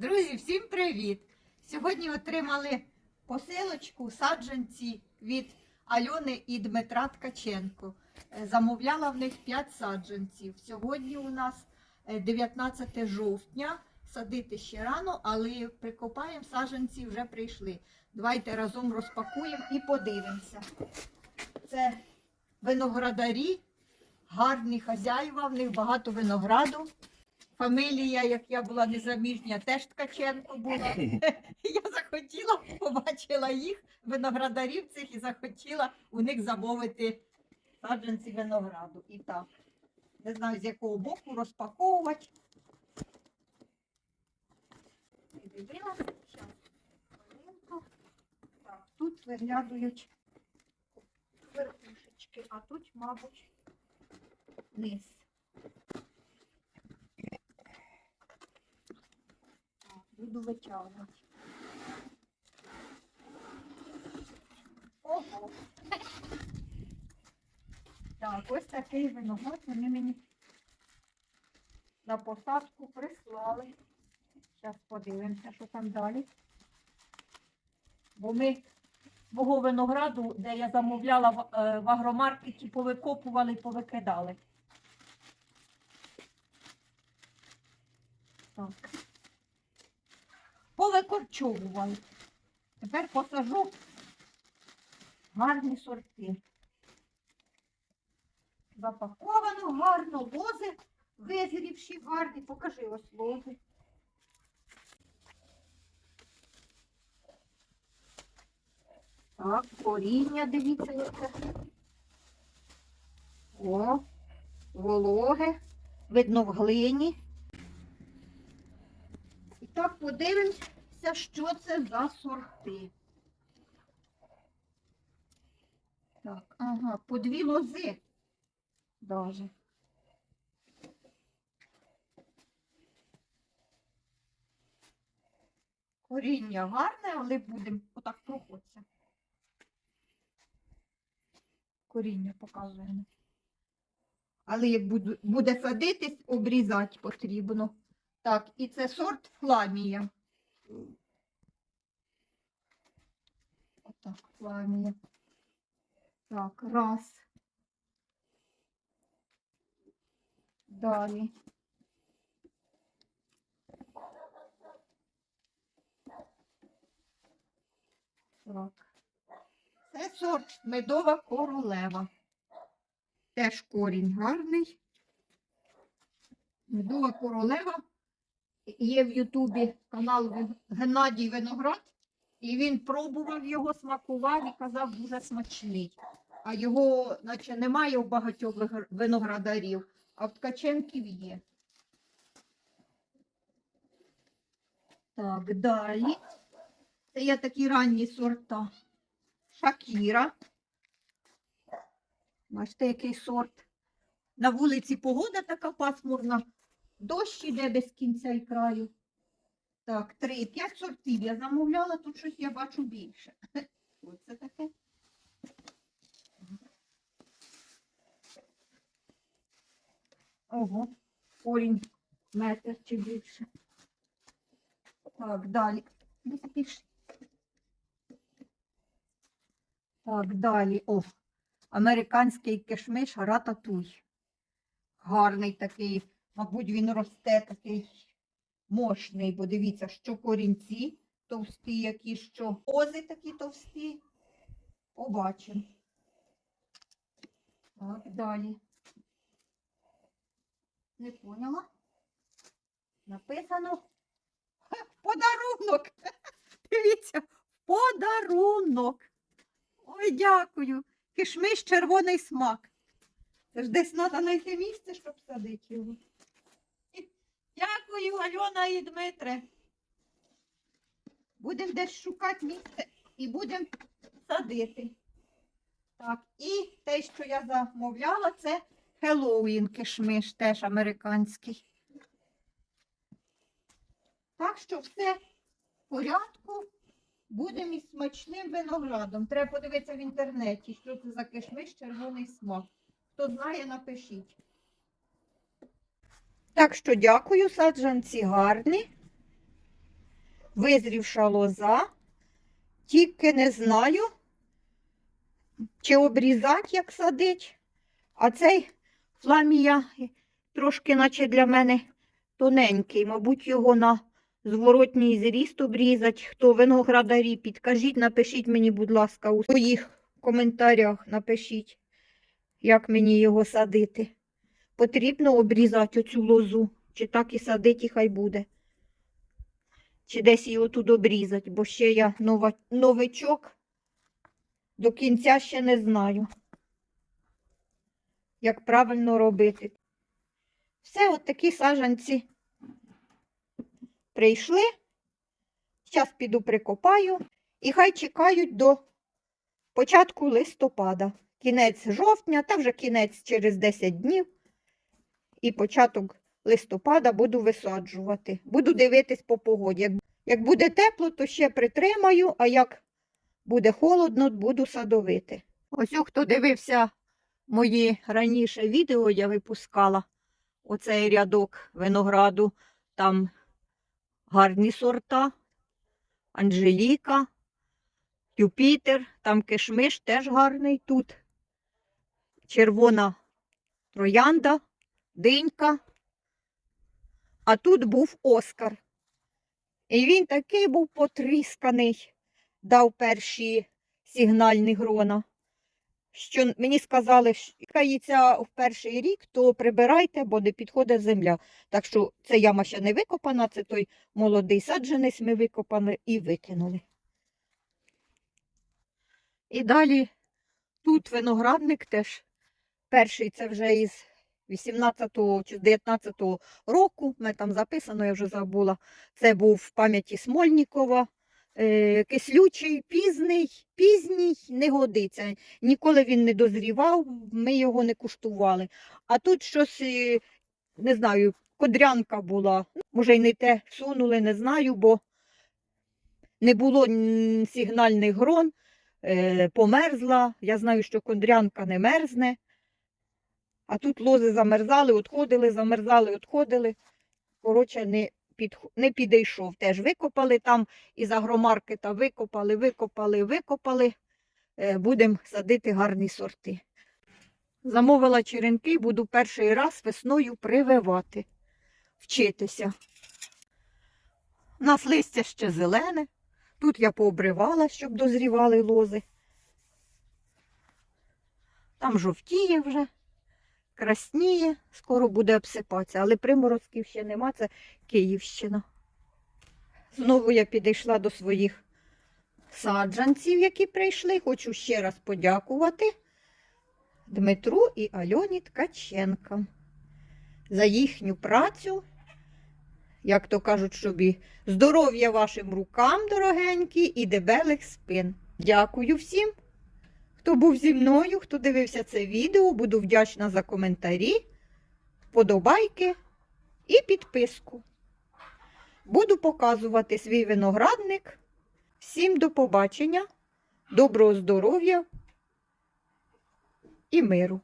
Друзі, всім привіт! Сьогодні отримали посилочку саджанці від Альони і Дмитра Ткаченко. Е, Замовляла в них 5 саджанців. Сьогодні у нас е, 19 жовтня. Садити ще рано, але прикопаємо саджанці вже прийшли. Давайте разом розпакуємо і подивимося. Це виноградарі, гарні хазяїва, в них багато винограду. Фамілія, як я була незаміжня, теж Ткаченко була. Я захотіла, побачила їх, виноградарів цих, і захотіла у них замовити саджанці винограду. І так, не знаю, з якого боку розпаковувати. Так, тут виглядають верхушечки, а тут, мабуть, низ. Так, Буду витягувати. Ого. Так, ось такий виноград вони мені на посадку прислали. Зараз подивимося, що там далі. Бо ми свого винограду, де я замовляла в, е, агромаркеті, повикопували і повикидали. Так. Повикорчовували. Тепер посажу гарні сорти. Запаковано гарно, лози визрівші, гарні. Покажи ось лози. Так, коріння, дивіться, яке. О, вологе, видно в глині. Так подивимося, що це за сорти. Так, ага, по дві лози. Даже. Коріння гарне, але будемо отак проходься. Коріння показуємо. Але як буде садитись, обрізати потрібно. Так, і це сорт фламія. Отак, фламія. Так, раз. Далі. Так. Це сорт медова королева. Теж корінь гарний. Медова королева. Є в Ютубі канал Геннадій Виноград, і він пробував його, смакував і казав дуже смачний. А його, наче, немає у багатьох виноградарів, а в Ткаченків є. Так, далі. Це є такі ранні сорта. Шакіра. Бачите, який сорт. На вулиці погода така пасмурна. Дощ іде без кінця і краю. Так, три, п'ять сортів я замовляла, тут щось я бачу більше. Що це таке? Ого, корінь метр чи більше. Так, далі. Так, далі. О, американський кишмиш рататуй. Гарний такий, мабуть, він росте такий мощний, бо дивіться, що корінці товсті, які що ози такі товсті. Побачимо. Так, далі. Не поняла. Написано подарунок. Дивіться, подарунок. Ой, дякую. Кишмиш червоний смак. Це ж десь треба знайти місце, щоб садити його. Дякую, Альона і Дмитре. Будемо десь шукати місце і будемо садити. Так, і те, що я замовляла, це Хеллоуін кишмиш, теж американський. Так що все в порядку. Будемо із смачним виноградом. Треба подивитися в інтернеті, що це за кишмиш червоний смак. Хто знає, напишіть. Так що дякую, саджанці гарні. визрівша лоза. Тільки не знаю, чи обрізати, як садить. А цей фламія трошки, наче для мене тоненький. Мабуть, його на зворотній зріст обрізать. Хто виноградарі, підкажіть, напишіть мені, будь ласка, у своїх коментарях напишіть, як мені його садити. Потрібно обрізати оцю лозу, чи так і садити, і хай буде. Чи десь його тут обрізати, бо ще я нова, новичок до кінця ще не знаю, як правильно робити. Все, от такі саджанці прийшли. Зараз піду прикопаю і хай чекають до початку листопада. Кінець жовтня, та вже кінець через 10 днів. І початок листопада буду висаджувати. Буду дивитись по погоді. Як, як буде тепло, то ще притримаю, а як буде холодно, буду садовити. Ось хто дивився мої раніше відео, я випускала оцей рядок винограду. Там гарні сорта, Анжеліка, Юпітер, там кишмиш теж гарний тут. Червона троянда, динька. А тут був Оскар. І він такий був потрісканий, дав перші сигнальні грона. Що мені сказали, що кається в перший рік, то прибирайте, бо не підходить земля. Так що ця яма ще не викопана, це той молодий саджанець ми викопали і викинули. І далі тут виноградник теж. Перший це вже із 18-го чи з 19-го року. Ми там записано, я вже забула. Це був в пам'яті Смольнікова. Е, кислючий, пізний, пізній не годиться. Ніколи він не дозрівав, ми його не куштували. А тут щось, е, не знаю, кодрянка була. Може, й не те всунули, не знаю, бо не було сигнальних грон, е, померзла. Я знаю, що кодрянка не мерзне. А тут лози замерзали, відходили, замерзали, відходили. Коротше, не, під, не підійшов. Теж викопали там із агромаркета, викопали, викопали, викопали. Е, Будемо садити гарні сорти. Замовила черенки, буду перший раз весною прививати, вчитися. У нас листя ще зелене. Тут я пообривала, щоб дозрівали лози. Там жовтіє вже красніє, скоро буде обсипатися, але приморозків ще нема, це Київщина. Знову я підійшла до своїх саджанців, які прийшли. Хочу ще раз подякувати Дмитру і Альоні Ткаченкам за їхню працю. Як то кажуть, собі здоров'я вашим рукам, дорогенькі, і дебелих спин. Дякую всім, хто був зі мною, хто дивився це відео. Буду вдячна за коментарі, вподобайки і підписку. Буду показувати свій виноградник. Всім до побачення, доброго здоров'я і миру!